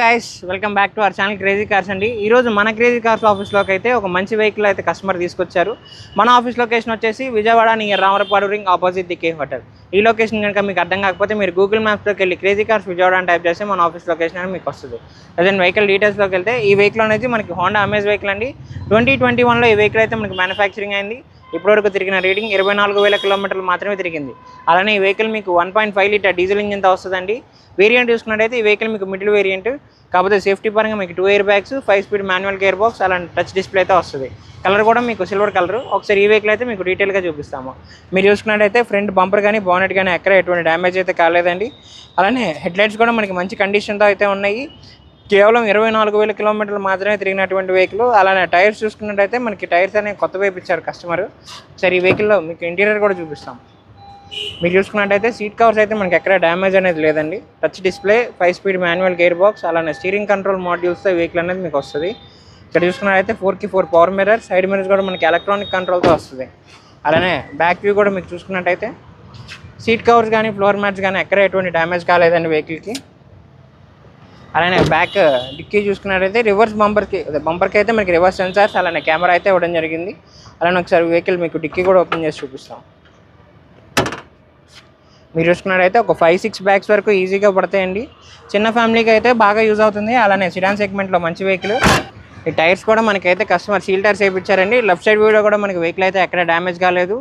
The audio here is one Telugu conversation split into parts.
Guys welcome back to our channel crazy cars అండి. ఈ రోజు మన క్రేజీ కార్స్ ఆఫీస్లోకి అయితే ఒక మంచి వెహికల్ అయితే కస్టమర్ తీసుకొచ్చారు. మన ఆఫీస్ లొకేషన్ వచ్చేసి Vijayawada near Ramarapadu ring opposite the K hotel ఈ లొకేషన్ కనుక మీకు అర్థం కాకపోతే మీరు గూగుల్ మ్యాప్స్లోకి వెళ్ళి క్రేజీ కార్స్ విజయవాడ అని టైప్ చేస్తే మన ఆఫీస్ లొకేషన్ అని మీకు వస్తుంది. అదే వెహికల్ డీటెయిల్స్లోకి వెళ్తే ఈ వెహికల్ అనేది మనకి హోండా అమేజ్ వెహికల్ అండి. ట్వంటీ ట్వంటీ వన్లో ఈ వెహికల్ అయితే మనకి మ్యానుఫ్యాక్చరింగ్ అయింది. ఇప్పటివరకు తిరిగిన రీడింగ్ ఇరవై నాలుగు వేల కిలోమీటర్లు మాత్రమే తిరిగింది. అలానే ఈ వెహికల్ మీకు one point five litre diesel ఇంజిన్తో వస్తుందండి. వేరియంట్ చూసుకున్నట్టయితే ఈ వెహికల్ మీకు మిడిల్ వేరియంట్ కాకపోతే సేఫ్టీ పరంగా మీకు two air bags five speed manual gear box అలాంటి టచ్ డిస్ప్లే అయితే వస్తుంది. కలర్ కూడా మీకు సిల్వర్ కలర్. ఒకసారి ఈ వెహికల్ అయితే మీకు డీటెయిల్గా చూపిస్తాము. మీరు చూసుకున్నట్టయితే ఫ్రంట్ బంపర్ కానీ బానెట్ కానీ ఎక్కడ ఎటువంటి డ్యామేజ్ అయితే కాలేదండి. అలానే హెడ్లైట్స్ కూడా మనకి మంచి కండిషన్తో అయితే ఉన్నాయి. కేవలం ఇరవై నాలుగు వేల కిలోమీటర్లు మాత్రమే తిరిగినటువంటి వెహికల్ అలానే టైర్స్ చూసుకున్నట్టయితే మనకి టైర్స్ అనేవి కొత్త వైపు ఇచ్చారు కస్టమర్ సరే ఈ వెహికల్లో మీకు ఇంటీరియర్ కూడా చూపిస్తాం. మీరు చూసుకున్నట్టయితే సీట్ కవర్స్ అయితే మనకి ఎక్కడ డ్యామేజ్ అనేది లేదండి. Touch display five speed manual gear box అలానే స్టీరింగ్ కంట్రోల్ మాడ్యూల్స్తో వెహికల్ అనేది మీకు వస్తుంది. ఇక్కడ చూసుకున్నట్టయితే ఫోర్కి four power mirror side mirrors కూడా మనకి ఎలక్ట్రానిక్ కంట్రోల్తో వస్తుంది. అలానే బ్యాక్ వ్యూ కూడా మీకు చూసుకున్నట్టయితే సీట్ కవర్స్ కానీ ఫ్లోర్ మ్యాట్స్ కానీ ఎక్కడ ఎటువంటి డ్యామేజ్ కాలేదండి వెహికల్కి అలానే బ్యాక్ uh, డిక్కీ చూసుకున్నట్టయితే రివర్స్ బంపర్కి బంబర్కి బంపర్కి అయితే మనకి రివర్స్ సెన్సార్స్ అలానే కెమెరా అయితే ఇవ్వడం జరిగింది. అలానే ఒకసారి వెహికల్ మీకు డిక్కీ కూడా ఓపెన్ చేసి చూపిస్తాం. మీరు చూసుకున్నట్టయితే ఒక ఫైవ్ సిక్స్ బ్యాగ్స్ వరకు ఈజీగా పడతాయండి. చిన్న ఫ్యామిలీకి అయితే బాగా యూజ్ అవుతుంది. అలానే సిడాన్ సెగ్మెంట్లో మంచి వెహికల్ ఈ టైర్స్ కూడా మనకైతే కస్టమర్ సీల్ టైర్స్ వేయించారండి. లెఫ్ట్ సైడ్ వీడియో కూడా మనకి వెహికల్ అయితే ఎక్కడ డ్యామేజ్ కాలేదు.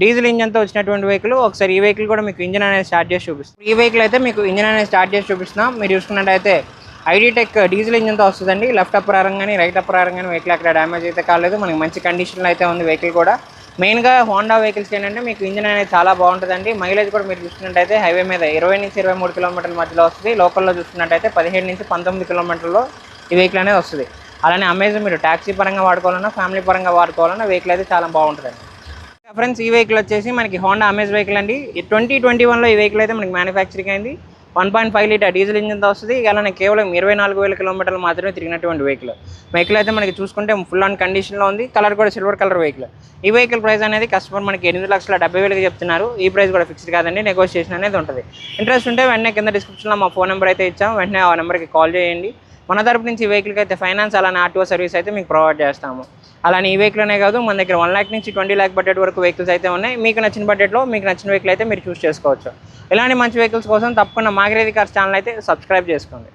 డీజిల్ ఇంజన్తో వచ్చినటువంటి వెహికల్ ఒకసారి ఈ వెహికల్ కూడా మీకు ఇంజన్ అనేది స్టార్ట్ చేసి చూపిస్తాం. ఈ వెహికల్ అయితే మీకు ఇంజన్ అనేది స్టార్ట్ చేసి చూపిస్తున్నాం. మీరు చూసుకున్నట్టయితే ఐడిటెక్ డీజిల్ ఇంజన్తో వస్తుందండి. లెఫ్ట్ అప్ కానీ రైట్ అప్ కానీ వెహికల్ అక్కడ డ్యామేజ్ అయితే కాలేదు. మనకి మంచి కండిషన్లో అయితే ఉంది వెహికల్ కూడా. మెయిన్గా హోండా వెహికల్స్ ఏంటంటే మీకు ఇంజిన్ అనేది చాలా బాగుంటుందండి. మైలేజ్ కూడా మీరు చూసుకున్నట్టయితే హైవే మీద ఇరవై నుంచి ఇరవై మూడు కిలోమీటర్ల మధ్యలో వస్తుంది. లోకల్లో చూసుకున్నట్టయితే పదిహేడు నుంచి పంతొమ్మిది కిలోమీటర్లో ఈ వెహికల్ అనేది వస్తుంది. అలానే అమెజాన్ మీరు ట్యాక్సీ పరంగా వాడుకోవాలన్నా ఫ్యామిలీ పరంగా వాడుకోవాలన్నా వెహికల్ అయితే చాలా బాగుంటుందండి. ఫ్రెండ్స్ ఈ వెహికల్ వచ్చేసి మనకి హోండా అమేజ్ వెహికల్ అండి. ట్వంటీ ట్వంటీ వన్లో ఈ వెహికల్ అయితే మనకి మ్యానుఫ్యాక్చరింగ్ అయింది. One point five litre diesel ఇంజిన్తో వస్తుంది. అలానే కేవలం ఇరవై నాలుగు వేల కిలోమీటర్లు మాత్రమే తిరిగినటువంటి వెహికల్. వెహికల్ అయితే మనకి చూసుకుంటే ఫుల్ ఆన్ కండిషన్లో ఉంది. కలర్ కూడా సిల్వర్ కలర్ వెహికల్. ఈ వెహికల్ ప్రైస్ అనేది కస్టమర్ మనకి ఎనిమిది లక్షల డెబ్బై వేలకి చెప్తున్నారు. ఈ ప్రైస్ కూడా ఫిక్స్డ్ కాదండి. నెగోషియేషన్ అనేది ఉంటుంది. ఇంట్రెస్ట్ ఉంటే వెంటనే కింద డిస్క్రిప్షన్లో మా ఫోన్ నెంబర్ అయితే ఇచ్చాం. వెంటనే ఆ నెంబర్కి కాల్ చేయండి. మన తరపు నుంచి ఈ వెహికల్కి అయితే ఫైనాన్స్ అలానే ఆర్టీఓ సర్వీస్ అయితే మీకు ప్రొవైడ్ చేస్తాము. అలానే ఈ వెహికల్ అనే కాదు మన దగ్గర వన్ ల్యాక్ నుంచి ట్వంటీ ల్యాక్ బడ్జెట్ వరకు వెహికల్స్ అయితే ఉన్నాయి. మీకు నచ్చిన బడ్జెట్లో మీకు నచ్చిన వెహికల్ అయితే మీరు చూస్ చేసుకోవచ్చు. ఇలాంటి మంచి వెహికల్స్ కోసం తప్పకుండా మాగ్రేది కార్స్ ఛానల్ అయితే సబ్స్క్రైబ్ చేసుకోండి.